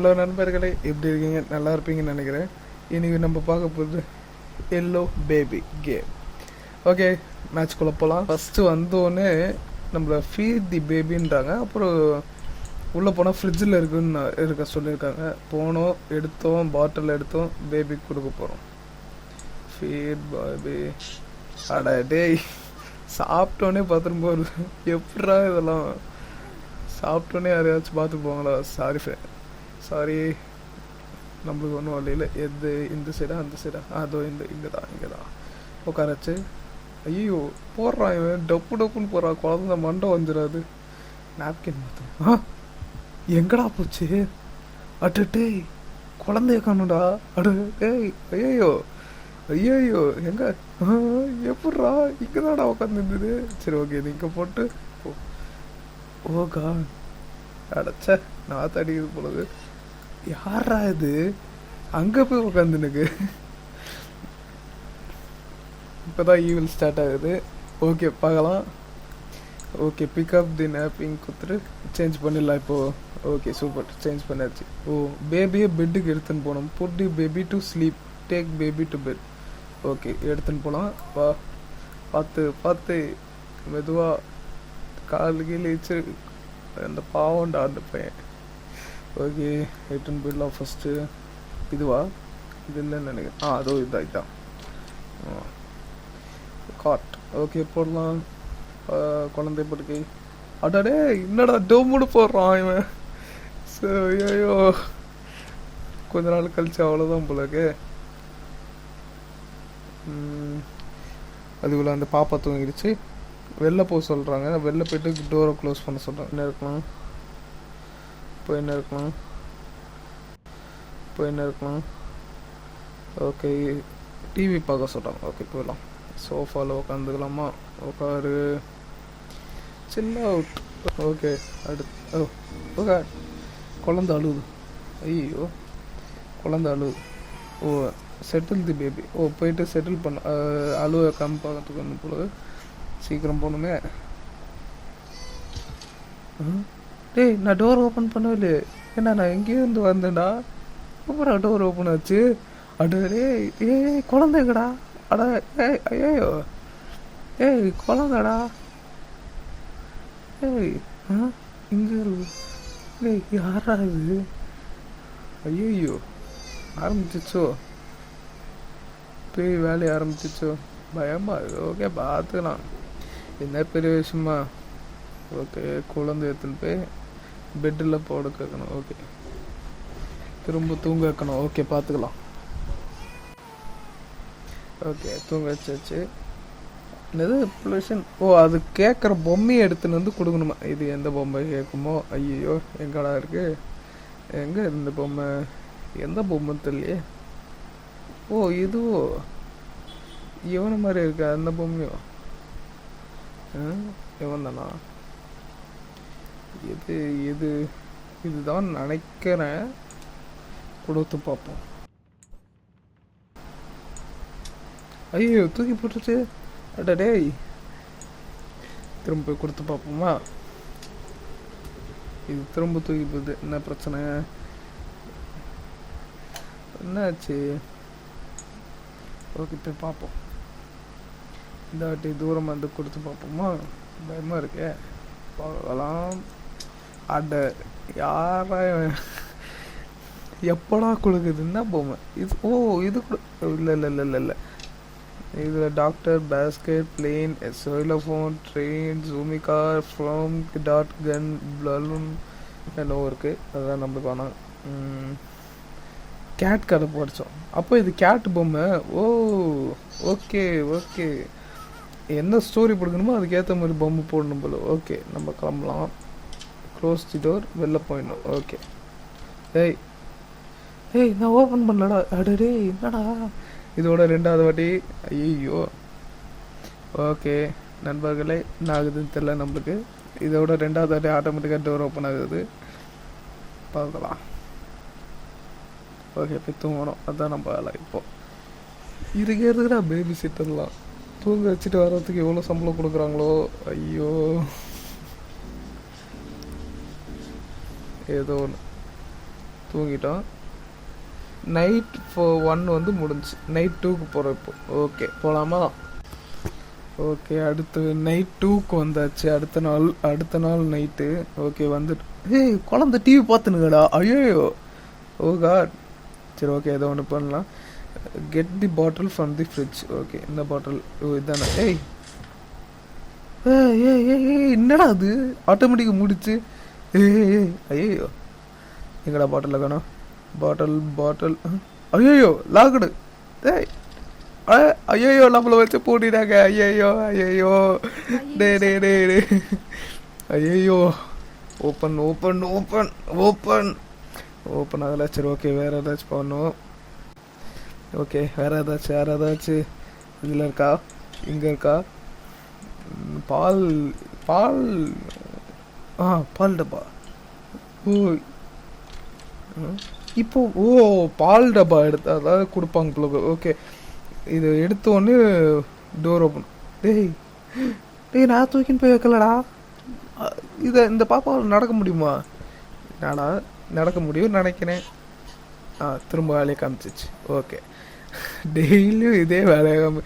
Hello நண்பர்களே எப்படி இருக்கீங்க? நல்லா இருப்பீங்கன்னு நினைக்கிறேன். இன்றைக்கி நம்ம பார்க்க போகிறது எல்லோ பேபி கேம் ஓகே மேட்ச்குள்ளே போகலாம் ஃபஸ்ட்டு வந்தோடனே நம்மளை ஃபீட் தி பேபின்றாங்க அப்புறம் உள்ளே போனால் ஃப்ரிட்ஜில் இருக்குன்னு இருக்க சொல்லியிருக்காங்க. போனோம் எடுத்தோம் பாட்டில் எடுத்தோம் பேபிக்கு கொடுக்க போகிறோம் ஃபீட் பேபி அட டேய் சாப்பிட்டோன்னே பார்த்துட்டு போகிறது எப்படா இதெல்லாம்? சாப்பிட்டோன்னே யாரையாச்சும் பார்த்து போங்களா சாரி ஃப்ரெண்ட் சாரி நம்மளுக்கு ஒன்றும் வழியில் எது இந்த சைடா அந்த சைடா அதோ இந்த இங்கே தான் இங்கே தான் உட்காரச்சு. ஐயோ போடுறான் இவன். டப்பு டப்புன்னு போடுறான் குழந்த மண்டை வந்துடாது. நாப்கின் மாற்று ஆ? எங்கடா போச்சு? அட்டு டேய் குழந்தைய காணுடா அடு டேய் ஐயோ ஐயோ எங்க? ஆ, எப்பட்றா? இங்கே தான்டா உட்காந்துருந்தது சரி ஓகே இது இங்கே போட்டு ஓ ஓகா அடைச்ச நான் தடிக்குது பொழுது யாரா இது? அங்கே போய் உட்காந்துனுக்கு இப்போதான் ஈவில் ஸ்டார்ட் ஆகுது. ஓகே பார்க்கலாம். Okay pick up the napping கொடுத்துட்டு சேஞ்ச் பண்ணிடலாம் இப்போ. ஓகே சூப்பர் சேஞ்ச் பண்ணியாச்சு. ஓ பேபியை பெட்டுக்கு எடுத்துன்னு போனோம் put baby to sleep take baby to bed okay எடுத்துன்னு போகலாம். வா. பார்த்து பார்த்து. மெதுவாக கால் கீழே வச்சு அந்த பாவம்டா அந்த பையன். ஓகே எடுத்துன்னு போயிடலாம் ஃபஸ்ட்டு இதுவா? இது இல்லைன்னு நினைக்கிறேன். ஆ அதோ இதான் காட் ஓகே போடலாம். குழந்தை படுக்கை. அடாடே என்னடா டோமுடு போடுறான் இவன். சரி, ஐயோ கொஞ்ச நாள் கழிச்சு அவ்வளோதான் போலக்கு அதுக்குள்ள அந்த பாப்பா தூங்கிடுச்சு. வெளில போக சொல்கிறாங்க வெளில போயிட்டு டோரை க்ளோஸ் பண்ண சொல்கிறாங்க என்ன இருக்கலாம்? போயின்னு இருக்கலாம் போயின்னு இருக்கலாம் ஓகே டிவி பார்க்க சொல்கிறாங்க ஓகே போயிடலாம். சோஃபாவில் உட்காந்துக்கலாமா உட்காரு சில்ல அவுட் ஓகே அடுத்து ஓ ஓகே குழந்த அழுகுது ஐயோ குழந்த அழுகுது ஓ செட்டில் தி பேபி ஓ போயிட்டு செட்டில் பண்ண. அஹ், அழுவ கம் பார்க்கறதுக்கு போல சீக்கிரம் போகணுமே. ம்? டேய் நான் டோர் ஓப்பன் பண்ணவே ஏன்னா நான் எங்கேயோ இருந்து வந்தேன்டா. அப்புறம் டோர் ஓப்பன் ஆச்சு. அட டேய் ஏய் குழந்தைங்கடா அட ஏய் ஐயோ ஏய் குழந்தடா. ஏய் ஆ இங்கே ஏய் யாரா இது? ஐயோ ஆரம்பிச்சிச்சோ பெரிய வேலையை ஆரம்பிச்சிச்சோ பயமா இருக்கு. ஓகே பார்த்துக்கலாம் என்ன பெரிய விஷயமா? ஓகே குழந்தை எடுத்துன்னு போய் பெட்டில் போட கேட்கணும். ஓகே திரும்ப தூங்க வைக்கணும். ஓகே பார்த்துக்கலாம். ஓகே தூங்க வச்சாச்சு. என்னது பொல்யூஷன் ஓ அது கேட்குற பொம்மையை எடுத்துன்னு வந்து கொடுக்கணுமா? இது எந்த பொம்மை கேட்குமோ? ஐயோ எங்கடா இருக்கு? எங்கே இந்த பொம்மை? எந்த பொம்மை தெரியலையே. ஓ இதுவோ? இவன மாதிரி இருக்கா? அந்த பொம்மையோ? ஆ, இவன் தானா எது எது? இதுதான் நினைக்கிறேன் கொடுத்து பார்ப்போம். ஐயோ தூக்கி போட்டுச்சு அடடே திரும்ப கொடுத்து பார்ப்போமா? இது திரும்ப தூக்கி போகுது என்ன பிரச்சனை? என்னாச்சு? ஓகே போய் பார்ப்போம். இந்த வாட்டி தூரம் வந்து கொடுத்து பார்ப்போமா? பயமாக இருக்கே. பார்க்கலாம். அந்த யார எப்படா கொடுக்குது பொம்மை. இது ஓ இது கூட இல்லை இல்லை இல்லை இல்லை. இல்லை இதில் doctor basket plane cellphone train Zomi car from that gun balloon என்னவோ இருக்குது அதுதான் நம்மளுக்கு வேணாம் கேட் கதை படித்தோம் அப்போ இது கேட் பொம்மை. Oh okay okay. என்ன ஸ்டோரி பிடிக்கணுமோ அதுக்கேற்ற மாதிரி பொம்மை போடணும் போல. ஓகே நம்ம கிளம்பலாம். க்ளோஸ் தி டோர் வெளில போயிடணும். ஓகே ஏய் ஏய் நான் ஓப்பன் பண்ணலடா. அடடே என்னடா? இதோட ரெண்டாவது வாட்டி. ஐயோ ஓகே நண்பர்களே என்ன ஆகுதுன்னு தெரில நம்மளுக்கு. இதோட ரெண்டாவது வாட்டி ஆட்டோமேட்டிக்காக டோர் ஓப்பன் ஆகுது. பார்க்கலாம். ஓகே போய் தூங்கணும். அதுதான் நம்ம வேலை இப்போ. இதுக்கு பேபி சிட்டர்லாம் தூங்க வச்சுட்டு வர்றதுக்கு எவ்வளோ சம்பளம் கொடுக்குறாங்களோ? ஐயோ. ஏதோ ஒன்று தூங்கிட்டோம். நைட் ஃபோ ஒன் வந்து முடிஞ்சு நைட் டூக்கு போகிறோம் இப்போ. ஓகே போகலாமா ஓகே அடுத்து நைட் டூக்கு வந்தாச்சு. அடுத்த நாள் அடுத்த நாள் நைட்டு ஓகே வந்துட்டு ஏய் குழந்த டிவி பார்த்துனுங்கடா ஐயோ ஓ oh காட் சரி ஓகே ஏதோ ஒன்று பண்ணலாம். Get the bottle from the fridge okay இந்த பாட்டில் ஓ இதானே. ஏய். ஏய் ஏய் ஏய் என்னடா அது? ஆட்டோமேட்டிக்காக முடிச்சு. ஐயோ எங்கடா பாட்டில் காணும் பாட்டில் பாட்டில் ஐயோ லாக்குடு டேய். ஐயோ நம்மள வச்சு பூட்டிட்டாங்க. ஐயோ ஐயோ டே டே டே டே. ஐயோ open open open open open ஆகல. சரி ஓகே வேறு ஏதாச்சும் பண்ணணும். ஓகே வேறு ஏதாச்சும் வேறு ஏதாச்சும் இதில் இருக்கா? இங்கே இருக்கா? பால் பால் ஆ பால் டப்பா ஓ இப்போ ஓ பால் டப்பா எடுத்து அதாவது கொடுப்பாங்க போல ஓகே இது எடுத்தோடனே டோர் ஓப்பன் டேய் டேய் நான் தூக்கின்னு போய் வைக்கலடா. இதை இந்த பாப்பாவில் நடக்க முடியுமா? நானா நடக்க முடியும் நினைக்கிறேன். ஆ திரும்ப வேலையை காமிச்சிச்சு. ஓகே டெய்லியும் இதே வேலையை காமி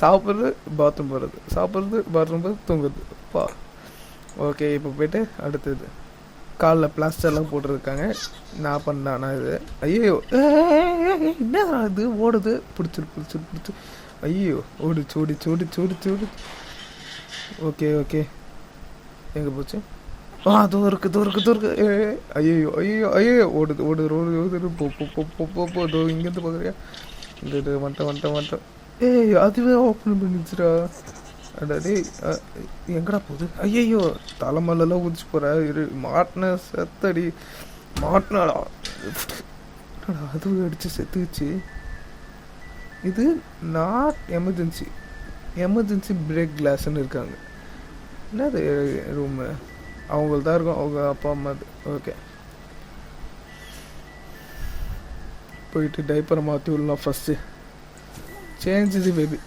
சாப்பிட்றது பாத்ரூம் போகிறது சாப்பிட்றது பாத்ரூம் போகிறது தூங்குறது. பா. ஓகே இப்போ போயிட்டு அடுத்தது. காலில் பிளாஸ்டர்லாம் போட்டிருக்காங்க. நான் பண்ணானா இது? ஐயோ என்ன இது ஓடுது. பிடிச்சிரு பிடிச்சிரு பிடிச்சி ஐயோ ஓடிச்சு ஓடிச்சு ஓடிச்சு ஓடிச்சு ஓடிச்சு. Okay okay. எங்கே போச்சு? ஆ அதோ இருக்கு தோ இருக்கு தோ இருக்கு. ஐயோ ஐயோ ஐயோ ஓடுது ஓடுது ஓடுது ஓடுது. போ போ போ போ போ போ. இதோ இங்கேருந்து பார்க்குறியா? இந்த இது வந்துட்டேன் வந்துட்டேன் வந்துட்டேன். ஏய் அதுவே ஓப்பன் பண்ணிச்சுடா டேய் எங்கடா போகுது ஐயையோ தலைமலெல்லாம் குதிச்சு போகிற இரு மாட்டின செத்தடி மாட்டினாடா. அதுவும் அடித்து செத்துச்சு இது நாட் எமர்ஜென்சி எமர்ஜென்சி பிரேக் கிளாஸ்ன்னு இருக்காங்க. என்னது ரூமு அவங்களுக்கு தான் இருக்கும் அவங்க அப்பா அம்மா ஓகே போயிட்டு டைப்பரை மாற்றி விடலாம் ஃபஸ்ட்டு சேஞ்ச் தி பேபி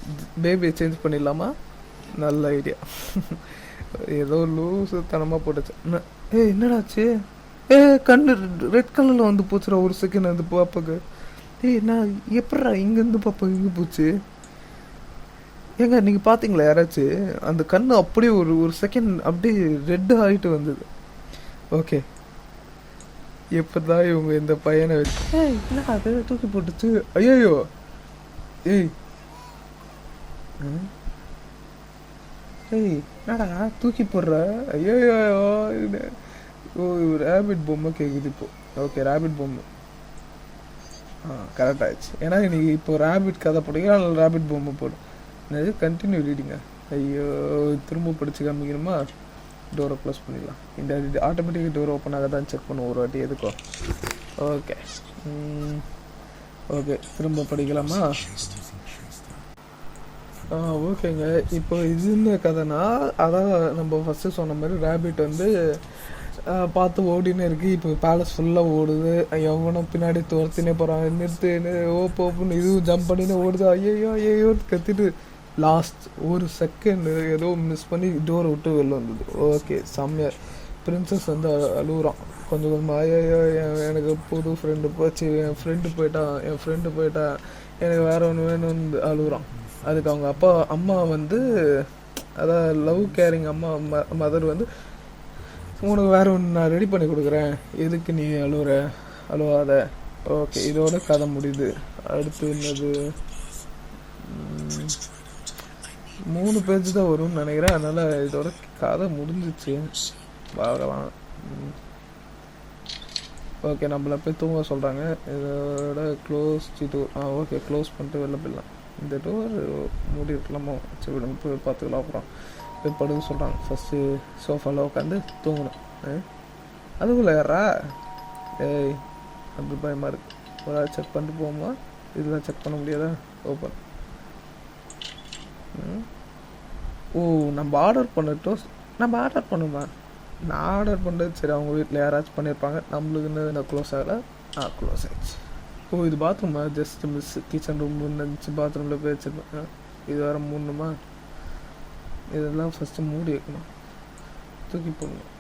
பேபியை சேஞ்ச் பண்ணிடலாமா? நல்ல ஐடியா ஏதோ லூசு தனமாக போட்டுச்சு. என்ன- ஏய் என்னடாச்சு ஏ கண்ணு ரெட் கலரில் வந்து போச்சுடா ஒரு செகண்ட் அந்த பாப்பாக்கு. ஏய் நான் எப்படா இங்கேருந்து பாப்பா இங்கே போச்சு? ஏங்க நீங்கள் பார்த்தீங்களா யாராச்சும் அந்த கண்ணு அப்படியே ஒரு ஒரு செகண்ட் அப்படியே ரெட் ஆகிட்டு வந்தது. ஓகே எப்பதான் இவங்க இந்த பையனை வச்சு ஏய் இல்லை அதை தூக்கி போட்டுச்சு? ஐயோ ஏய். ஏய் என்னடா தூக்கி போடுற? ஐயோ இது ஓ ரேபிட் பொம்மை கேட்குது இப்போ. ஓகே ரேபிட் பொம்மை. ஆ கரெக்ட் ஆயிடுச்சு. ஏன்னா இன்னைக்கு இப்போ ரேபிட் கதை போடுங்க அதனால ரேபிட் பொம்மை போடும். என்னது கண்டினியூ ரீடிங்க ஐயோ திரும்ப படிச்சு காமிக்கணுமா? டோரை க்ளோஸ் பண்ணிடலாம். இந்த ஆட்டோமேட்டிக்காக டோர் ஓப்பன் ஆக தான் செக் பண்ணுவோம் ஒரு வாட்டி எதுக்கும் ஓகே ஓகே திரும்ப படிக்கலாமா? ஓகேங்க. இப்போ இது என்ன கதைனா அதான் நம்ம ஃபஸ்ட்டு சொன்ன மாதிரி ரேபிட் வந்து பார்த்து ஓடினே இருக்கு. இப்போ பேலஸ் ஃபுல்லாக ஓடுது. எவனும் பின்னாடி துரத்தினே போகிறாங்க நிறுத்து ஓப்பு ஓப்புன்னு இதுவும் ஜம்ப் பண்ணினே ஓடுது. ஐயோ ஐயோ கத்திட்டு. லாஸ்ட் ஒரு செகண்ட் ஏதோ மிஸ் பண்ணி டோரை விட்டு வெளில வந்தது. ஓகே செம்மையா. பிரின்சஸ் வந்து அழுகுறான் கொஞ்சம் கொஞ்சமாக ஐயோ எனக்கு புது ஃப்ரெண்டு போச்சு. என் ஃப்ரெண்டு போயிட்டான் என் ஃப்ரெண்டு போயிட்டான் எனக்கு வேற ஒன்று வேணும்னு அழுகுறான் அதுக்கு அவங்க அப்பா அம்மா வந்து அதான் லவ் கேரிங் அம்மா மதர் வந்து உனக்கு வேற ஒன்று நான் ரெடி பண்ணி கொடுக்குறேன். எதுக்கு நீ அழுகிற அழுவாத. ஓகே இதோட கதை முடியுது. அடுத்து என்னது? மூணு பேஜ் தான் வரும்னு நினைக்கிறேன். அதனால இதோட கதை முடிஞ்சிச்சு. பார்க்கலாம். ஓகே நம்மள போய் தூங்க சொல்கிறாங்க இதோட க்ளோஸ் இது ஆ ஓகே க்ளோஸ் பண்ணிட்டு வெளில போயிடலாம். இந்த டோர் மூடி இருக்கலாமோ? சரி விடுங்க போய் பார்த்துக்கலாம் அப்புறம். போய் படுக்க சொல்கிறாங்க ஃபஸ்ட்டு சோஃபாவில் உட்காந்து தூங்கணும். அதுக்குள்ளே அதுக்குள்ள ஏய் அப்படி பயமாக இருக்கு. ஒரு ஆள் செக் பண்ணிட்டு போகுமா? இதெல்லாம் செக் பண்ண முடியாதா? ஓப்பன் ஓ நம்ம ஆர்டர் பண்ணட்டும் நம்ம ஆர்டர் பண்ணுமா? நான் ஆர்டர் பண்ணது சரி அவங்க வீட்டில் யாராச்சும் பண்ணியிருப்பாங்க. நம்மளுக்குன்னு நான் க்ளோஸ் ஆகலை. ஆ க்ளோஸ் ஆயிடுச்சு. ஓ இது பாத்ரூமா ஜஸ்ட் மிஸ் கிச்சன் ரூம் இருந்துச்சு பாத்ரூமில் போய் வச்சுருப்பேன். இது வேறு மூணுமா இதெல்லாம் ஃபஸ்ட்டு மூடி வைக்கணும். தூக்கி போடணும்.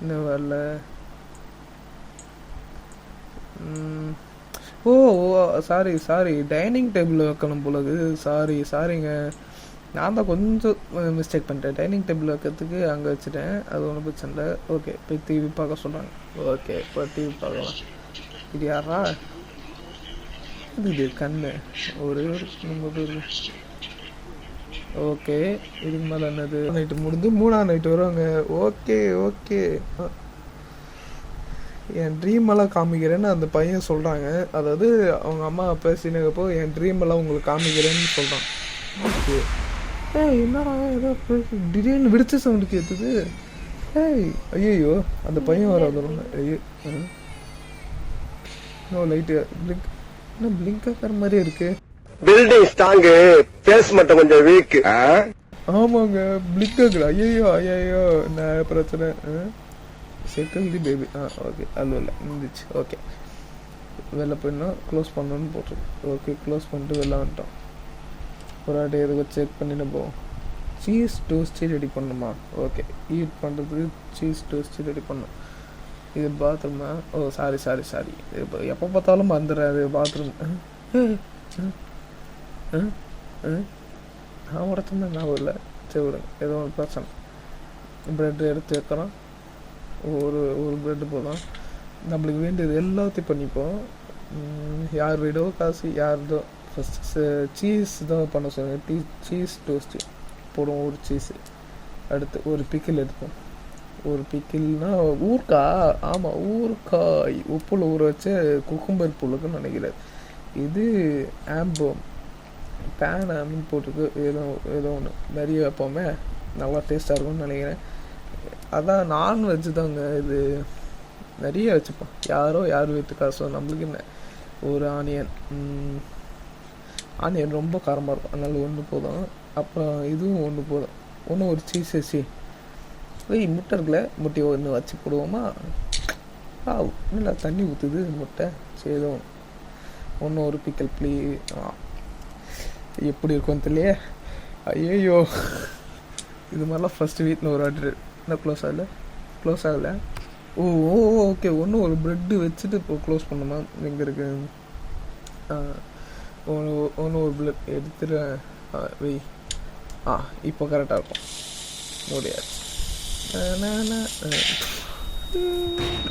இன்னும் வரல. Oh oh sorry sorry dining table வைக்கணும் போலது சாரி சாரிங்க நான் தான் கொஞ்சம் மிஸ்டேக் பண்ணிட்டேன். டைனிங் டேபிள் வைக்கிறதுக்கு அங்கே வச்சுட்டேன். அது ஒன்றும் பிரச்சனை இல்லை. ஓகே போய் டிவி பார்க்க சொல்கிறாங்க ஓகே இப்போ டிவி பார்க்கலாம். இது யாரா இது இது கண்ணு. ஒரு ரொம்ப பேர். ஓகே இதுக்கு மேலே என்னது? நைட்டு முடிஞ்சு மூணாம் நைட்டு வருவாங்க. Okay okay. என் ட்ரீம் எல்லாம் காமிக்கிறேன்னு அந்த பையன் சொல்கிறாங்க அதாவது அவங்க அம்மா பேசினப்போ என் ட்ரீம் எல்லாம் உங்களுக்கு காமிக்கிறேன்னு சொல்கிறான் ஓகே. ஏய் என்னடா ஏதோ திடீர்னு விடுச்ச சவுண்டு கேட்டுது ஏய் ஐயோ அந்த பையன் வர வந்துடும் ஐயோ நோ லைட்டு பிளிங்க் என்ன பிளிங்க் ஆகிற மாதிரியே இருக்குது பில்டிங் ஸ்ட்ராங்கு பேஸ் மட்டும் கொஞ்சம் வீக் ஆமாங்க. பிளிக் ஆகுது ஐயோ ஐயோ என்ன பிரச்சனை? Settle the baby ah okay அது இல்லை. இருந்துச்சு ஓகே வெளில போயிடணும் க்ளோஸ் பண்ணணும்னு போட்டிருக்கு. ஓகே க்ளோஸ் பண்ணிட்டு வெளில வந்துட்டோம். ஒரு வாட்டி எதுக்கு செக் பண்ணிட்டு போவோம். சீஸ் டோஸ்டி ரெடி பண்ணணுமா? ஓகே ஈட் பண்ணுறதுக்கு சீஸ் டோஸ்டி ரெடி பண்ணணும். இது பாத்ரூமா ஓ சாரி சாரி சாரி இப்போ எப்போ பார்த்தாலும் மறந்துடுறாரு பாத்ரூம் நான் தான் ஞாபகம் இல்லை சரி விடுங்க ஏதோ ஒரு பிரச்சனை. ப்ரெட் எடுத்து வைக்கிறோம். ஒரு ஒரு ப்ரெட்டு போதும். நம்மளுக்கு வேண்டியது எல்லாத்தையும் பண்ணிப்போம். யார் வீடோ காசு யார்தோ ஃபஸ்ட்டு சீஸ் தான் பண்ண சொல்லுங்கள் டீ சீஸ் டோஸ்ட்டு போடுவோம் ஒரு சீஸு அடுத்து ஒரு பிக்கில் எடுப்போம். ஒரு பிக்கில்னா ஊர்க்கா? ஆமாம் ஊர்க்காய். உப்புல ஊற வச்ச குக்கும்பர் புழுக்குன்னு நினைக்கிறேன். இது ஆம்பம். பேன் ஆம்னு போட்டுருக்கு. ஏதோ ஏதோ ஒன்று நிறைய வைப்போமே. நல்லா டேஸ்ட்டாக இருக்கும்னு நினைக்கிறேன். அதான் நான்வெஜ் தாங்க இது. நிறைய வச்சுப்போம். யாரோ யார் வீட்டு காசோ நம்மளுக்கு என்ன? ஒரு ஆனியன் ஆனியன் ரொம்ப காரமாக இருக்கும். அதனால ஒன்று போதும். அப்புறம் இதுவும் ஒன்று போதும். ஒன்று ஒரு சீஸ் வச்சு போய் முட்டை இருக்குல்ல முட்டையை ஒன்று வச்சு போடுவோமா? ஆ நல்லா தண்ணி ஊற்றுது முட்டை? சேதம் ஒன்றும் ஒன்று ஒரு பிக்கல் ப்ளீ எப்படி இருக்கும்னு தெரியலையே. ஐயோ இது மாதிரிலாம் ஃபஸ்ட்டு வீட்டில் ஒரு ஆர்டர் என்ன க்ளோஸ் ஆகல? க்ளோஸ் ஆகலை? ஓ ஓ ஓகே ஒன்று ஒரு ப்ரெட்டு வச்சுட்டு இப்போ க்ளோஸ் பண்ணுமா எங்கே இருக்கு? ஒன்று ஒன்று ஒரு ப்ளட் எடுத்துட்டு ஆ, ஆ இப்போ கரெக்டாக இருக்கும். முடியாது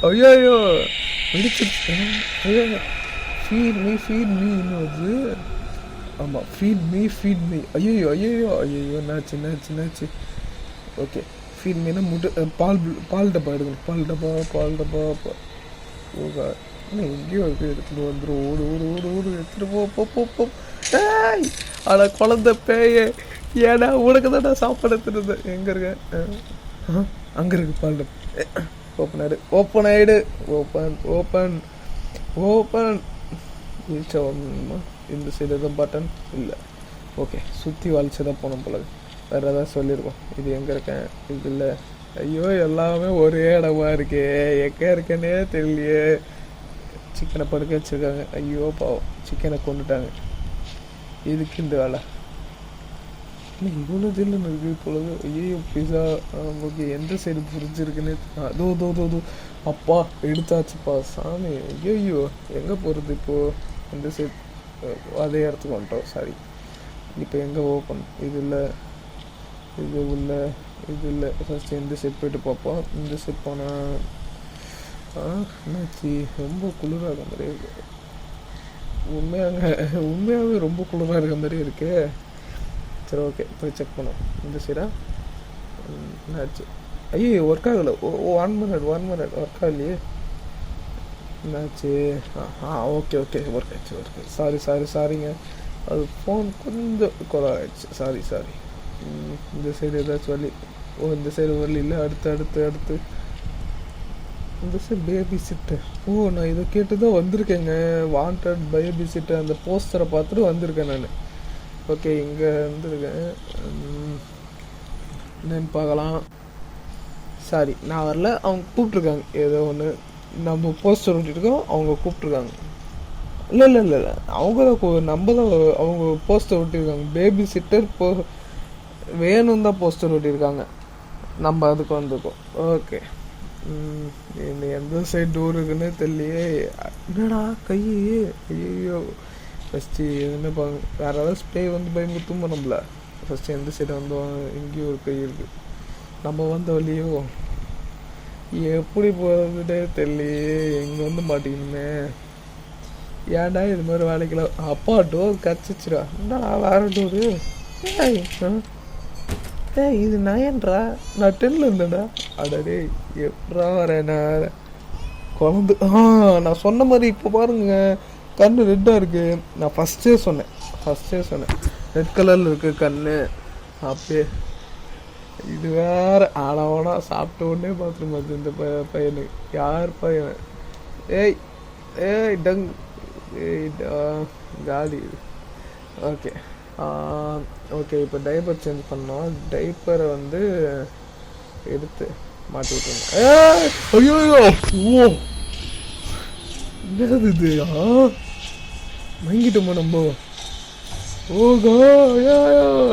ஐயோ ஃபீட் மீ ஃபீட் மீ இன்னும் ஆமாம் ஃபீட் மீ ஃபீட் மீ ஐயோ ஐயோ ஐயோ என்னாச்சு என்னாச்சு என்னாச்சு ஓகே ஃபீட் மீனா முட்டை பால் பால் டப்பா எடுக்கணும் பால் டப்பா பால் டப்பா பா- ஓகா இன்னும் எங்கேயோ இருக்கு எடுத்துகிட்டு வந்துடும் ஓடு ஓடு ஓடு ஓடு எடுத்துகிட்டு போ போ போ போ ஏய் ஆனால் குழந்த பேயே. ஏடா உனக்கு தான்டா சாப்பாடு எடுத்துட்டு இருந்தேன் எங்கே இருக்க? அங்கே இருக்கு பால் ஓப்பன் ஆயிடு. ஓப்பன் ஆயிடு. ஓப்பன் ஓப்பன் ஓப்பன் ஈச்சா வரணுமா இந்த சைடு எதுவும் பட்டன் இல்லை. ஓகே சுற்றி வலிச்சு தான் போனோம் போல வேறு ஏதாவது சொல்லியிருக்கோம் இது எங்கே இருக்கேன்? இது இல்லை. ஐயோ எல்லாமே ஒரே இடமா இருக்கே. எங்கே இருக்கேனே தெரியலையே. சிக்கனை படுக்க வச்சுருக்காங்க. ஐயோ பாவம். சிக்கனை கொண்டுட்டாங்க. இதுக்கு இந்த வேலை. இவ்வளோ தில்லு இருக்குது பொழுது ஐயோ பிஸா ஓகே எந்த சைடு புரிஞ்சிருக்குன்னு அதோ தோ தோ தோ அப்பா எடுத்தாச்சுப்பா சாமி. ஐயோ எங்கே போகிறது இப்போது எந்த சைடு அதே இடத்துக்கு வந்துட்டோம் சாரி இப்போ எங்கே ஓப்பன் இது இல்லை. இது உள்ள இது இல்லை. ஃபஸ்ட்டு எந்த செட் போயிட்டு பார்ப்போம். இந்த செட் போனால் என்னாச்சு? ரொம்ப குளிராக இருக்க மாதிரி இருக்கு. உண்மையாக உண்மையாகவே ரொம்ப குளிராக இருக்க மாதிரி இருக்கே. சரி ஓகே போய் செக் பண்ணுவோம். இந்த சைடா ம், என்னாச்சு? ஐயோ ஒர்க் ஆகலை. One minute one minute work ஆகலையே. என்னாச்சு? ஆ, ஓகே ஓகே ஒர்க் ஆச்சு ஒர்க் சாரி சாரி சாரிங்க அது ஃபோன் கொஞ்சம் குறவாயிடுச்சு. சாரி சாரி இந்த சைடு ஏதாச்சும் வழி ஓ இந்த சைடு வரல இல்லை. அடுத்து அடுத்து அடுத்து. இந்த சைடு பேபி சிட்டு ஓ நான் இதை கேட்டு தான் வந்திருக்கேங்க. வாண்டட் பேபி சிட்டு அந்த போஸ்டரை பார்த்துட்டு வந்திருக்கேன் நான். ஓகே இங்கே வந்துருக்கேன். என்னன்னு பார்க்கலாம். சாரி நான் வரல. அவங்க கூப்பிட்ருக்காங்க ஏதோ ஒன்று நம்ம போஸ்டர் விட்டுருக்கோம் அவங்க கூப்பிட்ருக்காங்க இல்லை இல்லை இல்லை இல்லை. அவங்க தான் நம்ம தான் அவங்க போஸ்டர் ஒட்டியிருக்காங்க பேபி சிட்டர் போ வேணும் தான் போஸ்டர் ஒட்டியிருக்காங்க நம்ம அதுக்கு வந்திருக்கோம். ஓகே. ம், இந்த எந்த சைடு டோர் இருக்குன்னு தெரியலையே. என்னடா கை ஐயோ ஃபஸ்ட்டு எதுவுமே பாருங்க வேற ஏதாவது ஸ்ப்ரே வந்து பயமுறுத்தும் நம்மள ஃபஸ்ட்டு எந்த சைடு வந்தோம் எங்கேயும் ஒரு கை இருக்குது நம்ம வந்த வழியோ. எப்படி போகிறதுட்டே தெரியலையே. எங்கே வந்து மாட்டிக்கணுமே ஏன்டா இது மாதிரி வேலைக்கெல்லாம் அப்பா டோர் கச்சிச்சுடா என்னடா வேறு டோரு ஏய் ஏய் இது நயன்டா. நான் டென்னில் இருந்தேன்டா. அடடே எப்படா வரேன் நான்? குழந்து ஆ நான் சொன்ன மாதிரி இப்போ பாருங்க. கண்ணு ரெட்டாக இருக்குது நான் ஃபஸ்ட்டே சொன்னேன். ஃபஸ்ட்டே சொன்னேன். ரெட் கலரில் இருக்குது கண்ணு. அப்படியே இது வேற. ஆனவனா சாப்பிட்ட உடனே பாத்ரூம் அது இந்த ப- பையனுக்கு யார் பையன்? ஏய் ஏய் டங். ஏய் காலி ஓகே. ஓகே இப்போ டைப்பர் சேஞ்ச் பண்ணோம். டைப்பரை வந்து எடுத்து மாட்டி விட்டுருங்க ஏய், ஐயோ ஐயோ. ஓ. என்னது இது? ஆ நம்ம? ஓகோ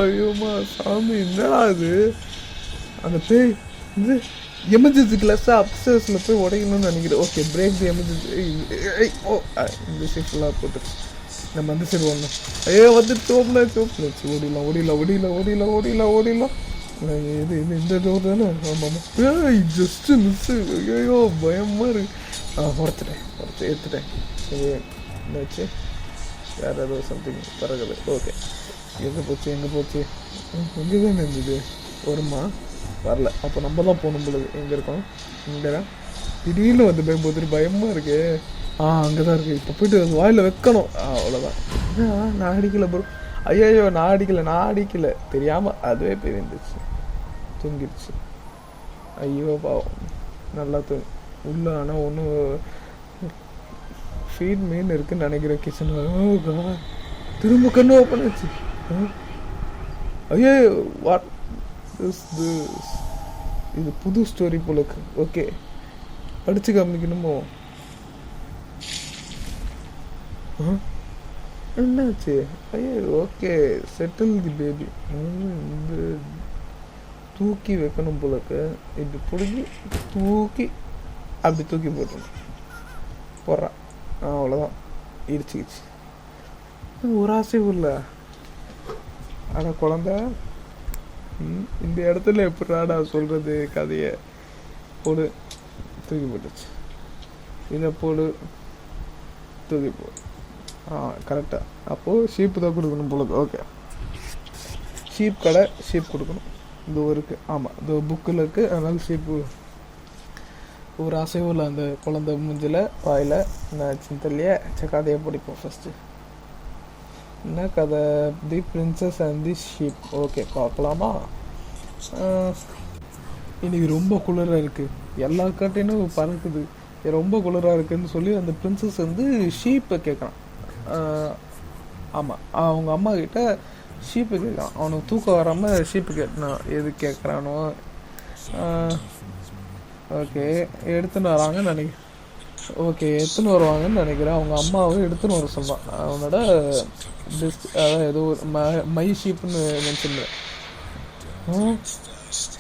ஐயோமா சாமி என்னடா அது அந்த பேய் இது எமர்ஜென்சி கிளாஸாக அப்சர்ஸில் போய் உடையணும்னு நினைக்கிறேன். ஓகே பிரேக் தி எமர்ஜென்சி ஓ இந்த சைட் ஃபுல்லாக போட்டு. நம்ம அந்த சைடு ஓடணும். ஐயோ வந்து தோப்புனா தோப்புனாச்சு ஓடிடலாம் ஓடிடலாம் ஓடிடலாம் ஓடிடலாம் ஓடிடலாம் ஓடிடலாம். இது இது இந்த டோர் தானே? ஆமாம் ஏய் ஜஸ்ட்டு மிஸ்ஸு ஐயோ பயமாக இருக்கு. ஆ உடச்சிட்டேன் உடச்சி எடுத்துட்டேன் இது என்னாச்சு வேறு ஏதோ சம்திங் பிறகுது. ஓகே எங்கே போச்சு எங்கே போச்சு? எங்கே தான் இருந்தது. வருமா? வரல. அப்போ நம்ம தான் போகணும் பொழுது எங்கே இருக்கோம்? இங்கே தான். திடீர்னு வந்து பயம்போது பயமாக இருக்கு. ஆ அங்கே தான் இருக்குது இப்போ போயிட்டு வாயில் வைக்கணும். ஆ அவ்வளோதான் நான் அடிக்கலை ப்ரோ ஐயோ நான் அடிக்கலை நான் அடிக்கலை. தெரியாமல் அதுவே போய் தூங்கிடுச்சு ஐயோ பாவம். நல்லா தூங்கி உள்ள ஆனால் ஒன்றும் ஃபீட் மீன் இருக்குன்னு நினைக்கிறேன் கிச்சனில் oh திரும்ப கண்ணு ஓப்பன் ஆச்சு ஆ? ஐயோ வாட் திஸ் திஸ் இது புது ஸ்டோரி போல ஓகே படித்து காமிக்கணுமோ என்னாச்சு? ஐயோ ஓகே செட்டில் தி பேபி இந்த தூக்கி வைக்கணும் போலக்கு இப்படி பிடுங்கி தூக்கி அப்படி தூக்கி போட்டணும் போடுறான் ஆ அவ்வளோதான் இடிச்சுக்கிச்சு ஒரு ஆசை இல்லை. அட குழந்த இந்த இடத்துல எப்படிடா சொல்கிறது கதையை? போடு. தூக்கி போட்டுச்சு இதை போடு. தூக்கி போடு ஆ கரெக்டாக அப்போது ஷீப்பு தான் கொடுக்கணும் போல ஓகே ஷீப் கடை ஷீப் கொடுக்கணும். இது இருக்குது ஆமாம் இது புக்கில் இருக்குது அதனால ஷீப்பு ஒரு அசைவும் இல்லை அந்த குழந்தை மூஞ்சில் வாயில். நான் சின்ன தெரியலையே. கதையை பிடிப்போம் ஃபஸ்ட்டு என்ன கதை? The princess and the sheep okay பார்க்கலாமா? இன்றைக்கி ரொம்ப குளிராக இருக்குது எல்லா காட்டையும் பறக்குது. ரொம்ப குளிராக இருக்குதுன்னு சொல்லி அந்த பிரின்சஸ் வந்து ஷீப்பை கேட்குறான். ஆமாம் அவங்க அம்மா கிட்ட ஷீப்பு கேட்குறான். அவனுக்கு தூக்கம் வராமல் ஷீப்பு கேட்டான் எது கேட்குறானோ ஓகே எடுத்துன்னு வராங்கன்னு நினைக்கிறேன் ஓகே எடுத்துன்னு வருவாங்கன்னு நினைக்கிறேன். அவங்க அம்மாவை எடுத்துன்னு வர சொன்னான் அவனோட டிஸ் அதான் ஏதோ ஒரு ம மை ஷீப்னு நினச்சிருந்தேன்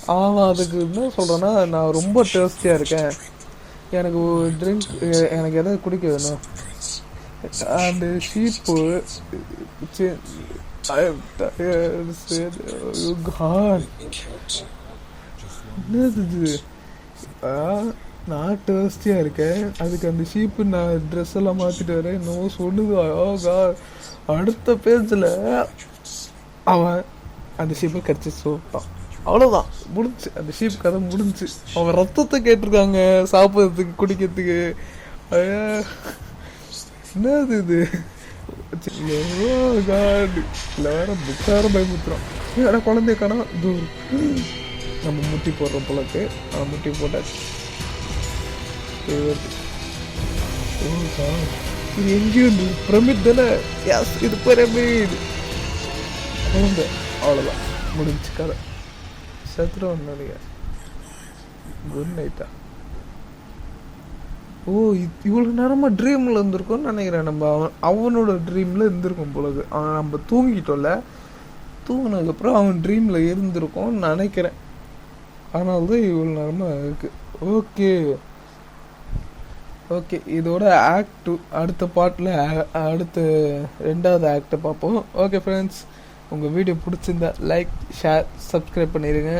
அவன் அதுக்கு என்ன சொல்கிறேன்னா நான் ரொம்ப டேஸ்டியாக இருக்கேன். எனக்கு ட்ரிங்க் எனக்கு எதாவது குடிக்க வேணும். அண்டு ஷீப்பு oh, என்னது நான் டேஸ்டியாக இருக்கேன். அதுக்கு அந்த ஷீப்பு நான் ட்ரெஸ் எல்லாம் மாற்றிட்டு வரேன். என்னவோ சொல்லுது. யோகா அடுத்த பேஜில் அவன் அந்த ஷீப்பை கடிச்சு சொல்லிட்டான் அவ்வளோதான் முடிஞ்சு. அந்த ஷீப் கதை முடிஞ்சு. அவன் ரத்தத்தை கேட்டிருக்காங்க. சாப்பிட்றதுக்கு குடிக்கிறதுக்கு. என்னது இது? இல்லை வேற புக்கார பயமுத்துறான் வேற குழந்தைய காணா இது நம்ம முட்டி போடுற போலக்கு அவன் முட்டி போட்டாச்சு. இது எங்கேயும் பிரமிட் தானே? யாஸ் இது பிரமித் குழந்த. அவ்வளோதான் முடிஞ்சு கதை. சத்துருவன் நினைக்கிறேன் குட் நைட்டா ஓ இவ்வளோ இவ்வளவு நேரமா ட்ரீம்ல நினைக்கிறேன் நம்ம. அவன் அவனோட ட்ரீம்ல இருந்திருக்கும் பொழுது அவன் நம்ம தூங்கிட்டோம்ல. தூங்கினதுக்கப்புறம் அவன் ட்ரீம்ல இருந்திருக்கும்னு நினைக்கிறேன். அதனால தான் இவ்வளோ நேரமாக இருக்குது ஓகே. ஓகே இதோட ஆக்ட் டூ அடுத்த பாட்டில் அடுத்த ரெண்டாவது ஆக்டை பார்ப்போம். ஓகே ஃப்ரெண்ட்ஸ் உங்கள் வீடியோ பிடிச்சிருந்தா லைக் ஷேர் சப்ஸ்கிரைப் பண்ணிடுங்க